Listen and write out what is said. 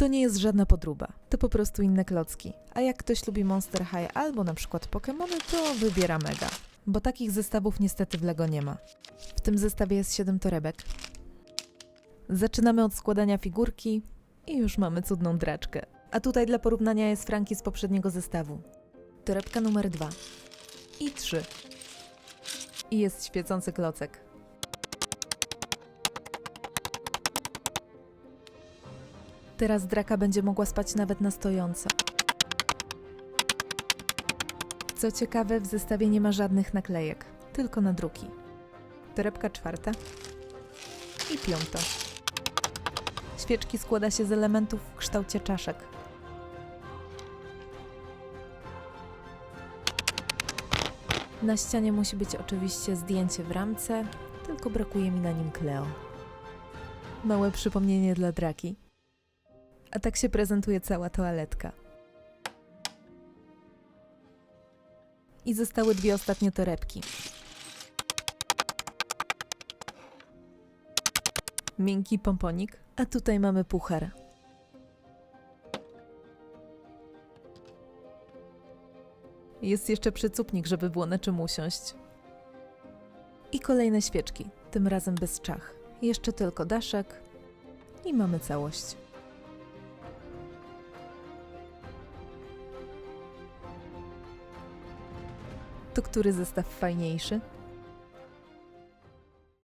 To nie jest żadna podróba, to po prostu inne klocki. A jak ktoś lubi Monster High albo na przykład Pokémony, to wybiera Mega. Bo takich zestawów niestety w Lego nie ma. W tym zestawie jest 7 torebek. Zaczynamy od składania figurki i już mamy cudną draczkę. A tutaj dla porównania jest Franki z poprzedniego zestawu. Torebka numer 2 i 3. I jest świecący klocek. Teraz draka będzie mogła spać nawet na stojąco. Co ciekawe, w zestawie nie ma żadnych naklejek, tylko nadruki. Torebka czwarta i piąta. Świeczki składa się z elementów w kształcie czaszek. Na ścianie musi być oczywiście zdjęcie w ramce, tylko brakuje mi na nim Cleo. Małe przypomnienie dla draki. A tak się prezentuje cała toaletka. I zostały dwie ostatnie torebki. Miękki pomponik, a tutaj mamy puchar. Jest jeszcze przycupnik, żeby było na czym usiąść. I kolejne świeczki, tym razem bez czach. Jeszcze tylko daszek i mamy całość. To który zestaw fajniejszy?